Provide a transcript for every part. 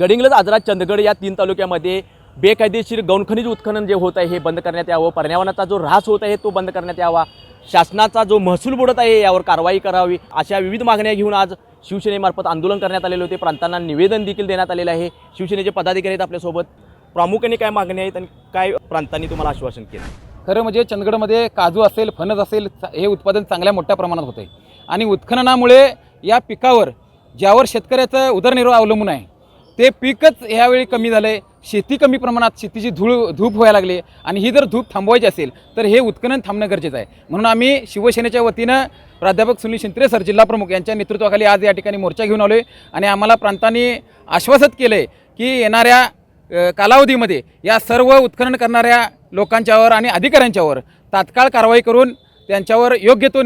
गडिंग्लज आजरा चंदगड या तीन तालुक्यामध्ये बेकायदेशीर गौणखनिज उत्खनन जे होत आहे हे बंद करण्यात यावं. पर्यावरणाचा जो ऱ्हास होत आहे तो बंद करण्यात यावा. शासनाचा जो महसूल बुडत आहे यावर कारवाई करावी. अशा विविध मागण्या घेऊन आज शिवसेनेमार्फत आंदोलन करण्यात आलेले होते. प्रांतांना निवेदन देखील देण्यात आलेलं आहे. शिवसेनेचे पदाधिकारी आहेत आपल्यासोबत. प्रामुख्याने काय मागणी आहेत आणि काय प्रांतांनी तुम्हाला आश्वासन केलं? खरं म्हणजे चंदगडमध्ये काजू असेल फणस असेल हे उत्पादन चांगल्या मोठ्या प्रमाणात होते आहे आणि उत्खननामुळे या पिकावर ज्यावर शेतकऱ्याचं उदरनिर्वाह अवलंबून आहे ते पीकच ह्यावेळी कमी झालं आहे शेती कमी प्रमाणात शेतीची धूळ धूप व्हायला लागली आणि ही जर धूप थांबवायची असेल तर हे उत्खनन थांबणं गरजेचं आहे. म्हणून आम्ही शिवसेनेच्या वतीनं प्राध्यापक सुनील शिंत्रे सर जिल्हाप्रमुख यांच्या नेतृत्वाखाली आज या ठिकाणी मोर्चा घेऊन आलो आहे आणि आम्हाला प्रांतांनी आश्वासित केलं आहे की येणाऱ्या कालावधीमध्ये या सर्व उत्खनन करणाऱ्या लोकांच्यावर आणि अधिकाऱ्यांच्यावर तात्काळ कारवाई करून त्यांच्यावर योग्य तो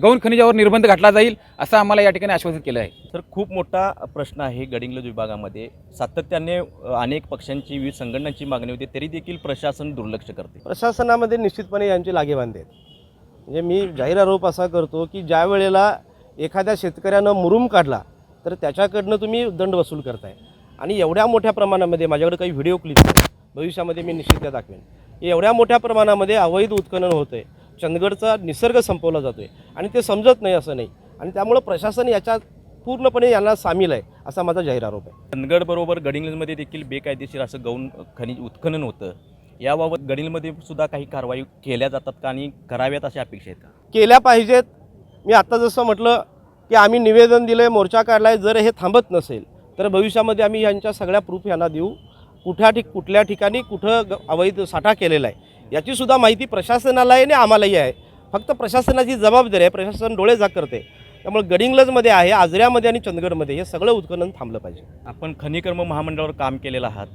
गौण खनिजावर निर्बंध घातला जाईल असं आम्हाला या ठिकाणी आश्वासित केलं आहे. तर खूप मोठा प्रश्न आहे गडिंग्लज विभागामध्ये. सातत्याने अनेक पक्षांची विविध संघटनांची मागणी होती तरी देखील प्रशासन दुर्लक्ष करते. प्रशासनामध्ये निश्चितपणे यांची लागेबांधे आहेत. म्हणजे मी जाहीर आरोप असा करतो की ज्या वेळेला एखाद्या शेतकऱ्यानं मुरुम काढला तर त्याच्याकडनं तुम्ही दंड वसूल करताय. आणि एवढ्या मोठ्या प्रमाणामध्ये माझ्याकडे काही व्हिडिओ क्लिप भविष्यामध्ये मी निश्चित त्या दाखवेन. एवढ्या मोठ्या प्रमाणामध्ये अवैध उत्खनन होतं आहे चंदगडचा निसर्ग संपवला जातो आहे आणि ते समजत नाही असं नाही. आणि त्यामुळं प्रशासन याच्यात पूर्णपणे यांना सामील आहे असा माझा जाहीर आरोप आहे. चंदगडबरोबर गडिंग्लजमध्ये देखील बेकायदेशीर असं गौण खनिज उत्खनन होतं. याबाबत गडिंग्लजमध्ये सुद्धा काही कारवाई केल्या जातात का आणि कराव्यात अशा अपेक्षा आहेत का? केल्या पाहिजेत. मी आत्ता जसं म्हटलं की आम्ही निवेदन दिलं आहे मोर्चा काढला आहे जर हे थांबत नसेल तर भविष्यामध्ये आम्ही यांच्या सगळ्या प्रूफ यांना देऊ. कुठ्या ठिक कुठल्या ठिकाणी कुठं अवैध साठा केलेला आहे याचीसुद्धा माहिती प्रशासनाला आहे आणि आम्हालाही आहे. फक्त प्रशासनाची जबाबदारी आहे. प्रशासन डोळे झाक करते. त्यामुळे गडिंग्लजमध्ये आहे आजऱ्यामध्ये आणि चंदगडमध्ये हे सगळं उत्खनन थांबलं पाहिजे. आपण खनिकर्म महामंडळावर काम केलेलं आहात.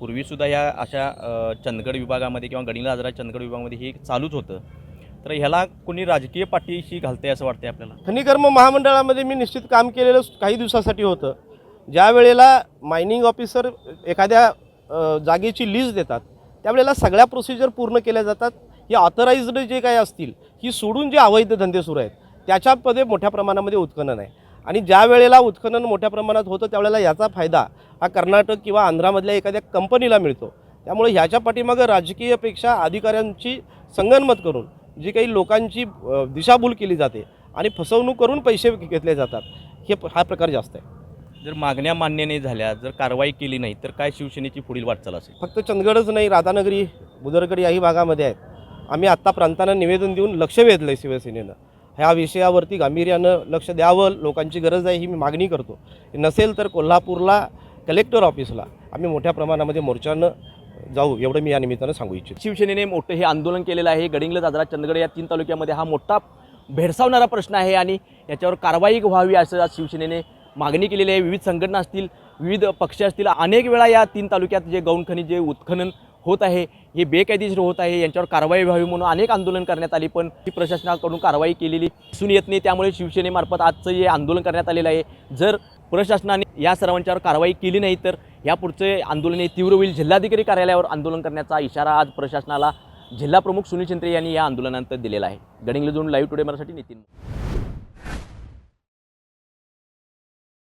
पूर्वीसुद्धा या अशा चंदगड विभागामध्ये किंवा गडिंग्लज आजरा चंदगड विभागामध्ये हे चालूच होतं. तर ह्याला कोणी राजकीय पाठीशी घालतंय असं वाटतंय आपल्याला? खनिकर्म महामंडळामध्ये मी निश्चित काम केलेलं काही दिवसासाठी होतं. ज्या वेळेला मायनिंग ऑफिसर एखाद्या जागेची लीज देतात त्यावेळेला सगळ्या प्रोसिजर पूर्ण केल्या जातात. हे ऑथराईज्ड जे काही असतील ही सोडून जे अवैध धंदे सुरू आहेत त्याच्यामध्ये मोठ्या प्रमाणामध्ये उत्खनन आहे. आणि ज्या वेळेला उत्खनन मोठ्या प्रमाणात होतं त्यावेळेला याचा फायदा हा कर्नाटक किंवा आंध्रामधल्या एखाद्या कंपनीला मिळतो. त्यामुळे ह्याच्या पाठीमागं राजकीयपेक्षा अधिकाऱ्यांची संगनमत करून जी काही लोकांची दिशाभूल केली जाते आणि फसवणूक करून पैसे घेतले जातात हे हा प्रकार जास्त आहे. जर मागण्या मान्य नाही झाल्या जर कारवाई केली नाही तर काय शिवसेनेची पुढील वाटचाल असेल? फक्त चंदगडच नाही राधानगरी बुदरगड याही भागामध्ये आहेत. आम्ही आत्ता प्रांतांना निवेदन देऊन लक्ष वेधलं आहे शिवसेनेनं. ह्या विषयावरती गांभीर्यानं लक्ष द्यावं लोकांची गरज आहे ही मी मागणी करतो. नसेल तर कोल्हापूरला कलेक्टर ऑफिसला आम्ही मोठ्या प्रमाणामध्ये मोर्चानं जाऊ एवढं मी या निमित्तानं सांगू इच्छितो. शिवसेनेने मोठं हे आंदोलन केलेलं आहे. गडिंग्लज आजरा चंदगड या तीन तालुक्यामध्ये हा मोठा भेडसावणारा प्रश्न आहे आणि याच्यावर कारवाई व्हावी असं आज शिवसेनेने मागणी केलेली आहे. विविध संघटना असतील विविध पक्ष असतील अनेक वेळा या तीन तालुक्यात जे गौणखनी जे उत्खनन होत आहे हे बेकायदेशीर होत आहे यांच्यावर कारवाई व्हावी म्हणून अनेक आंदोलन करण्यात आली पण ही प्रशासनाकडून कारवाई केलेली दिसून येत नाही. त्यामुळे शिवसेनेमार्फत आजचं हे आंदोलन करण्यात आलेलं आहे. जर प्रशासनाने या सर्वांच्यावर कारवाई केली नाही तर यापुढचे आंदोलन हे तीव्र होईल. जिल्हाधिकारी कार्यालयावर आंदोलन करण्याचा इशारा आज प्रशासनाला जिल्हा प्रमुख सुनील चिंत्रे यांनी या आंदोलनानंतर दिलेला आहे. गडिंग्लजून लाईव्ह टुडे मराठी नितीन.